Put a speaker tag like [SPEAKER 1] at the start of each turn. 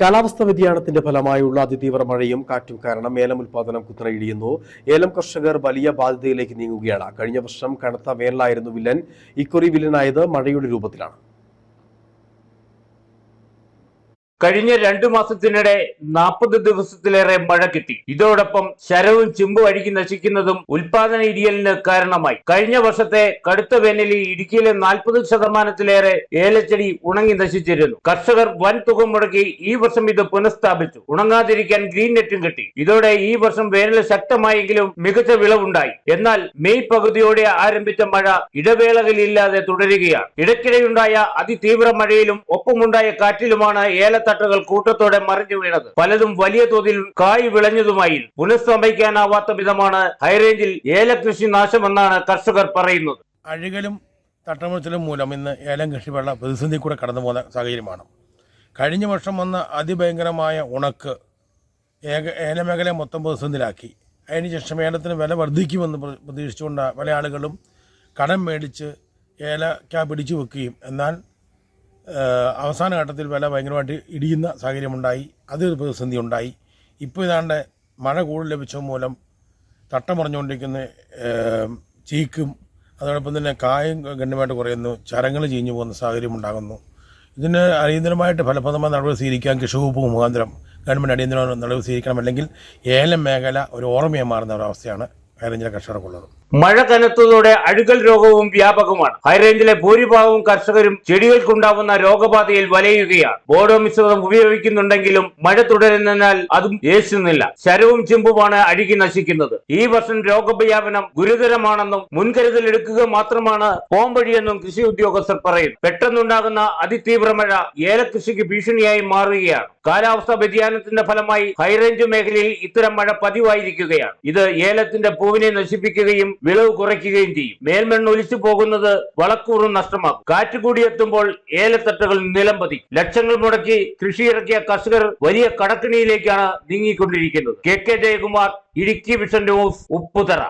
[SPEAKER 1] കാലാവസ്ഥാ വ്യതിയാനത്തിന്റെ ഫലമായുള്ള അതിതീവ്ര മഴയും കാറ്റും കാരണം ഏലം ഉൽപാദനം കുത്തനെ ഇടിയുന്നു ഏലം കർഷകർ വലിയ ബാധ്യതയിലേക്ക് നീങ്ങുകയാണ്. കഴിഞ്ഞ വർഷം കനത്ത വേനലായിരുന്നു വില്ലൻ. ഇക്കുറി വില്ലനായത് മഴയുടെ രൂപത്തിലാണ്.
[SPEAKER 2] കഴിഞ്ഞ രണ്ടു മാസത്തിനിടെ നാൽപ്പത് ദിവസത്തിലേറെ മഴ കിട്ടി. ഇതോടൊപ്പം ശരവും ചിമ്പു അഴുകി നശിക്കുന്നതും ഉൽപാദന ഇടിയലിന് കാരണമായി. കഴിഞ്ഞ വർഷത്തെ കടുത്ത വേനലിൽ ഇടുക്കിയിലെ നാൽപ്പത് ശതമാനത്തിലേറെ ഏലച്ചെടി ഉണങ്ങി നശിച്ചിരുന്നു. കർഷകർ വൻ തുക മുടക്കി ഈ വർഷം ഇത് പുനഃസ്ഥാപിച്ചു. ഉണങ്ങാതിരിക്കാൻ ഗ്രീൻ നെറ്റും കെട്ടി. ഇതോടെ ഈ വർഷം വേനൽ ശക്തമായെങ്കിലും മികച്ച വിളവുണ്ടായി. എന്നാൽ മെയ് പകുതിയോടെ ആരംഭിച്ച മഴ ഇടവേളകളില്ലാതെ തുടരുകയാണ്. ഇടയ്ക്കിടെയുണ്ടായ അതിതീവ്ര മഴയിലും ഒപ്പമുണ്ടായ കാറ്റിലുമാണ് ഏലത്തട്ടുകൾ കൂട്ടത്തോടെ മറിഞ്ഞു വീണത്. പലതും വലിയ തോതിൽ കായ് വിളഞ്ഞതുമായി പുനഃസ്ഥാപിക്കാനാവാത്ത വിധമാണ് ഹൈറേഞ്ചിൽ ഏലകൃഷി നാശമെന്നാണ് കർഷകർ പറയുന്നത്.
[SPEAKER 3] അഴുകലും തട്ടമുറിച്ചിലും മൂലം ഇന്ന് ഏലം കൃഷി വെള്ള പ്രതിസന്ധി കൂടെ കടന്നു പോകുന്ന സാഹചര്യമാണ്. കഴിഞ്ഞ വർഷം വന്ന അതിഭയങ്കരമായ ഉണക്ക് ഏക ഏലമേഖലയെ മൊത്തം പ്രതിസന്ധിയിലാക്കി. അതിനുശേഷം ഏലത്തിന് വില വർദ്ധിക്കുമെന്ന് പ്ര- പ്രതീക്ഷിച്ചുകൊണ്ട് പല ആളുകളും കടം മേടിച്ച് ഏലക്ക പിടിച്ചു വെക്കുകയും എന്നാൽ അവസാന ഘട്ടത്തിൽ വില ഭയങ്കരമായിട്ട് ഇടിയുന്ന സാഹചര്യമുണ്ടായി. അതൊരു പ്രതിസന്ധി ഉണ്ടായി. ഇപ്പോൾ ഇതാണ്ട് മഴ കൂടുതൽ ലഭിച്ചത് മൂലം തട്ടമറിഞ്ഞുകൊണ്ടിരിക്കുന്ന ചീക്കും അതോടൊപ്പം തന്നെ കായും ഗണ്യമായിട്ട് കുറയുന്നു. ചരങ്ങൾ ചീഞ്ഞു പോകുന്ന സാഹചര്യം ഉണ്ടാകുന്നു. ഇതിന് അടിയന്തരമായിട്ട് ഫലപ്രദമായ നടപടി സ്വീകരിക്കാൻ കൃഷി വകുപ്പ് മുഖാന്തരം ഗവൺമെന്റ് അടിയന്തര നടപടി സ്വീകരിക്കണം. അല്ലെങ്കിൽ ഏലം മേഖല ഒരു ഓർമ്മയായി മാറുന്ന ഒരവസ്ഥയാണ് ഹൈറേഞ്ചിലെ കർഷകർക്കുള്ളത്.
[SPEAKER 2] മഴ കനത്തതോടെ അഴുകൽ രോഗവും വ്യാപകമാണ്. ഹൈറേഞ്ചിലെ ഭൂരിഭാഗവും കർഷകരും ചെടികൾക്കുണ്ടാവുന്ന രോഗബാധയിൽ വലയുകയാണ്. ബോഡോ മിശ്രിതം ഉപയോഗിക്കുന്നുണ്ടെങ്കിലും മഴ തുടരുന്നതിനാൽ അതും യേശുന്നില്ല ശരവും ചിമ്പുമാണ് അഴുകി നശിക്കുന്നത്. ഈ വർഷം രോഗവ്യാപനം ഗുരുതരമാണെന്നും മുൻകരുതൽ എടുക്കുക മാത്രമാണ് പോംവഴിയെന്നും കൃഷി ഉദ്യോഗസ്ഥർ പറയുന്നു. പെട്ടെന്നുണ്ടാകുന്ന അതിതീവ്ര മഴ ഏലകൃഷിക്ക് ഭീഷണിയായി മാറുകയാണ്. കാലാവസ്ഥാ വ്യതിയാനത്തിന്റെ ഫലമായി ഹൈറേഞ്ച് മേഖലയിൽ ഇത്തരം മഴ പതിവായിരിക്കുകയാണ്. ഇത് ഏലത്തിന്റെ പൂവിനെ നശിപ്പിക്കുകയും വിളവ് കുറയ്ക്കുകയും ചെയ്യും. മേൽമണ്ണ് ഒലിച്ചു പോകുന്നത് വളക്കൂറും നഷ്ടമാകും. കാറ്റ് കൂടിയെത്തുമ്പോൾ ഏലത്തട്ടുകൾ നിലം നിലംപതി ലക്ഷങ്ങൾ മുടക്കി കൃഷിയിറക്കിയ കർഷകർ വലിയ കടക്കിണിയിലേക്കാണ് നീങ്ങിക്കൊണ്ടിരിക്കുന്നത്. K K Jayakumar Idukki vision news Upputhara.